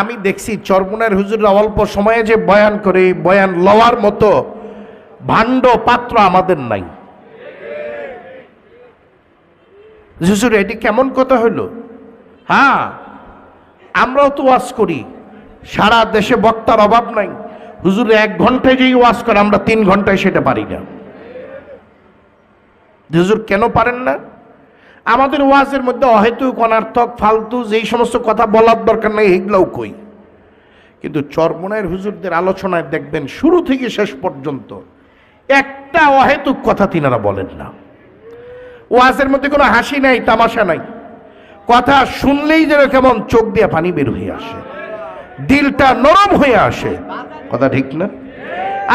আমি দেখছি চরমুনার হুজুররা অল্প সময়ে যে বয়ান করে, বয়ান লওয়ার মতো ভাণ্ড পাত্র আমাদের নাই। হুজুর, এটি কেমন কথা হইল? হ্যাঁ আমরাও তো ওয়াজ করি, সারা দেশে বক্তার অভাব নাই। হুজুর, এক ঘন্টায় যেই ওয়াজ করে, আমরা তিন ঘন্টায় সেটা পারি না। হুজুর, কেন পারেন না? আমাদের ওয়াজের মধ্যে অহেতুক, অনার্থক, ফালতু, যেই সমস্ত কথা বলার দরকার নেই, এগুলোও কই? কিন্তু চরমনায়ের হুজুরদের আলোচনায় দেখবেন শুরু থেকে শেষ পর্যন্ত একটা অহেতুক কথা তিনারা বলেন না। ওয়াজের মধ্যে কোনো হাসি নাই, তামাশা নাই। কথা শুনলেই যেন কেমন চোখ দিয়ে পানি বের হয়ে আসে, দিলটা নরম হয়ে আসে। কথা ঠিক না?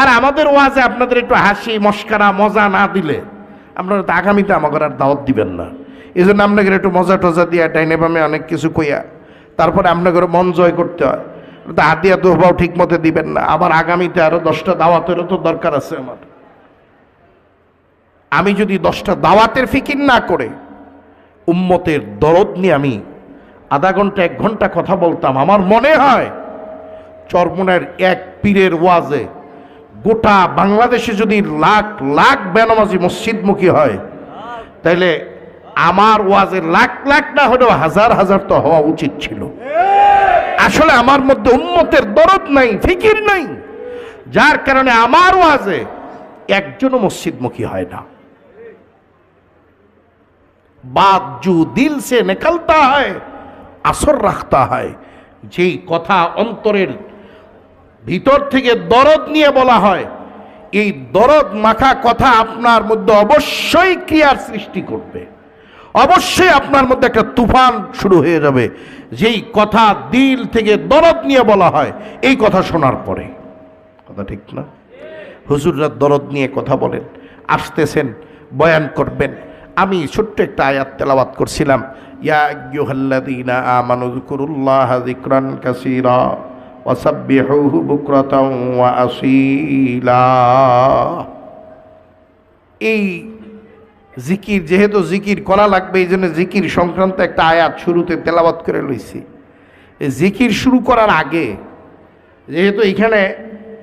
আর আমাদের ওয়াজে আপনাদের একটু হাসি, মস্কারা, মজা না দিলে আপনারা তো আগামীতে আমাকে আর দাওয়াত দিবেন না। এই জন্য আপনাকে একটু মজা টজা দিয়া ডাইনে বামে অনেক কিছু কইয়া তারপরে আপনাকে মন জয় করতে হয়। তো হাতিয়া দোহবাও ঠিক মতো দিবেন না। আবার আগামীতে আরও দশটা দাওয়াতেরও তো দরকার আছে আমার। আমি যদি দশটা দাওয়াতের ফিকির না করে উম্মতের দরদ নিয়ে আমি আধা ঘণ্টা, এক ঘণ্টা কথা বলতাম, আমার মনে হয় চরমনের এক পীরের ওয়াজে গোটা বাংলাদেশে যদি লাখ লাখ বেনামাজি মসজিদমুখী হয় তাহলে আমার ওয়াজে লাখ লাখ না হলেও হাজার হাজার তো হওয়া উচিত ছিল। আসলে আমার মধ্যে উম্মতের দরদ নাই, ফিকির নাই। যার কারণে আমার ওয়াজে একজনও মসজিদমুখী হয় না। বাদ জু দিল সে নিকলতা হয়, আসর রাখতা হয়। যেই কথা অন্তরের ভিতর থেকে দরদ নিয়ে বলা হয়, এই দরদ মাখা কথা আপনার মধ্যে অবশ্যই ক্রিয়ার সৃষ্টি করবে। অবশ্যই আপনার মধ্যে একটা তুফান শুরু হয়ে যাবে। যেই কথা দিল থেকে দরদ নিয়ে বলা হয়, এই কথা শোনার পরে। কথা ঠিক না? হুজুররা দরদ নিয়ে কথা বলেন, আসতেছেন, বয়ান করবেন। আমি ছোট্ট একটা আয়াত তেলাওয়াত করছিলাম এই জিকির, যেহেতু জিকির করা লাগবে, এই জন্য জিকির সংক্রান্ত একটা আয়াত শুরুতে তেলাওয়াত করে লইছি। জিকির শুরু করার আগে, যেহেতু এখানে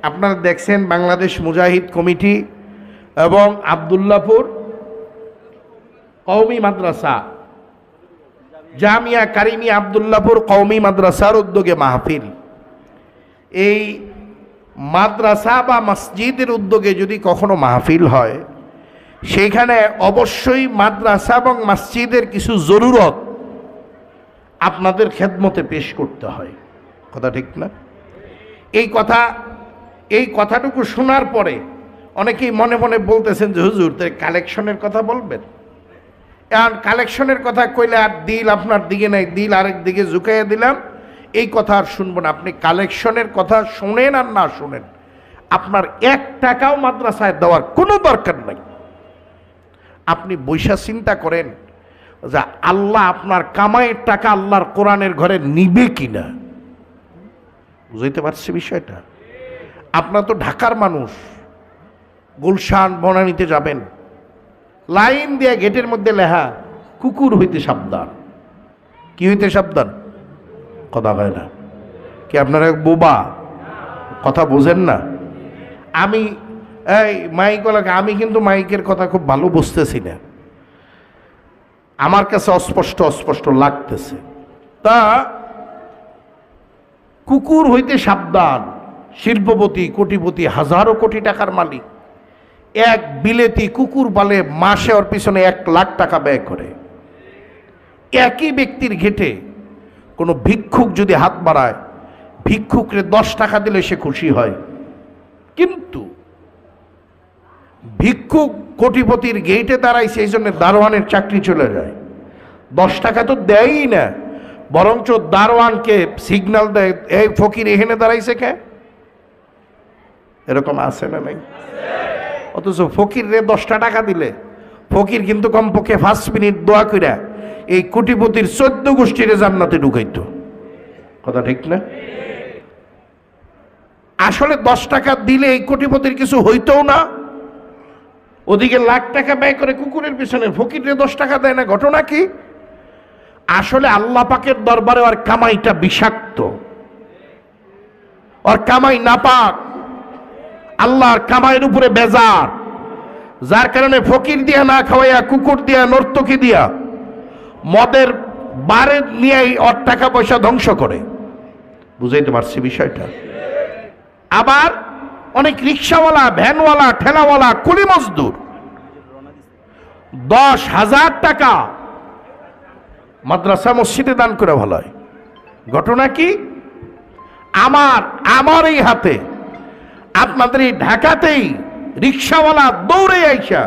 আপনারা দেখছেন বাংলাদেশ মুজাহিদ কমিটি এবং আবদুল্লাপুর কৌমি মাদ্রাসা, জামিয়া কারিমি আবদুল্লাপুর কৌমি মাদ্রাসার উদ্যোগে মাহফিল। এই মাদ্রাসা বা মসজিদের উদ্যোগে যদি কখনো মাহফিল হয় সেইখানে অবশ্যই মাদ্রাসা এবং মসজিদের কিছু জরুরত আপনাদের খেদমতে পেশ করতে হয়। কথা ঠিক না? এই কথা, এই কথাটুকু শোনার পরে অনেকেই মনে মনে বলতেছেন যে, হুজুর তাই কালেকশনের কথা বলবেন? আর কালেকশনের কথা কইলে আর দিল আপনার দিকে নাই, দিল আরেক দিকে ঝুঁকাইয়া দিলাম। এই কথা আর শুনব না। আপনি কালেকশনের কথা শোনেন আর না শোনেন। আপনার এক টাকাও মাদ্রাসায় দেওয়ার কোনো দরকার নাই। আপনি বৈশা চিন্তা করেন যে আল্লাহ আপনার কামাইয়ের টাকা আল্লাহর কোরআনের ঘরে নিবে কিনা? বুঝতে পারছি বিষয়টা? আপনার তো ঢাকার মানুষ, গুলশান, বনানীতে যাবেন। লাইন দিয়ে গেটের মধ্যে লেখা, কুকুর হইতে সাবধান। কি হইতে সাবধান? কথা হয় না। কি আপনারা বোবা? কথা বোঝেন না? আমি এই মাইক আমি কিন্তু মাইকের কথা খুব ভালো বুঝতেছি না। আমার কাছে অস্পষ্ট অস্পষ্ট লাগতেছে। তা কুকুর হইতে সাবধান। শিল্পপতি, কোটিপতি, হাজারো কোটি টাকার মালিক। এক বিলেতি কুকুর বলে মাসে ওর পিছনে এক লাখ টাকা ব্যয় করে। একই ব্যক্তির ঘেটে কোনো ভিক্ষুক যদি হাত বাড়ায়, ভিক্ষুকরে দশ টাকা দিলে সে খুশি হয়। কিন্তু ভিক্ষুক কোটিপতির গেটে দাঁড়াইছে সেই জন্য দারোয়ানের চাকরি চলে যায়। দশ টাকা তো দেয়ই না, বরঞ্চ দারোয়ানকে সিগন্যাল দেয়, এই ফকির এখানে দাঁড়াইছে কে? এরকম আছে না নাই? অথচ ফকির রে দশটা টাকা দিলে, ফকির কিন্তু কমপক্ষে পাঁচ মিনিট দোয়া কইরা এই কোটিপতির চোদ্দ গোষ্ঠীরে জান্নাতে ঢুকাইতো। কথা ঠিক না? আসলে দশ টাকা দিলে এই কোটিপতির কিছু হইতও না ওদিকে লাখ টাকা ব্যয় করে কুকুরের পিছনে ফকিরে দশ টাকা দেয় না, ঘটনা কি? আসলে আল্লাহ পাকের দরবারে আর কামাইটা বিষাক্ত। ওর কামাই না পাক আল্লাহর কামাইয়ের উপরে বেজার। যার কারণে ফকির দিয়া না খাওয়াইয়া, কুকুর দিয়া, নর্তকি দিয়া, মদের বারে নিয়ে ওর টাকা পয়সা ধ্বংস করে। বুঝাইতে পারছি বিষয়টা? আবার অনেক রিক্সাওয়ালা, ভ্যানওয়ালা, ঠেলাওয়ালা কুলি মজদুর দশ হাজার টাকা মাদ্রাসা মসজিদে দান করে ভালো হয়। ঘটনা কি? আমার আমার এই হাতে, আপনাদের এই ঢাকাতেই রিক্সাওয়ালা দৌড়ে আইসা,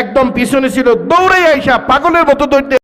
একদম পিছনে ছিল, দৌড়ে আইসা পাগলের মতো দৌড়তে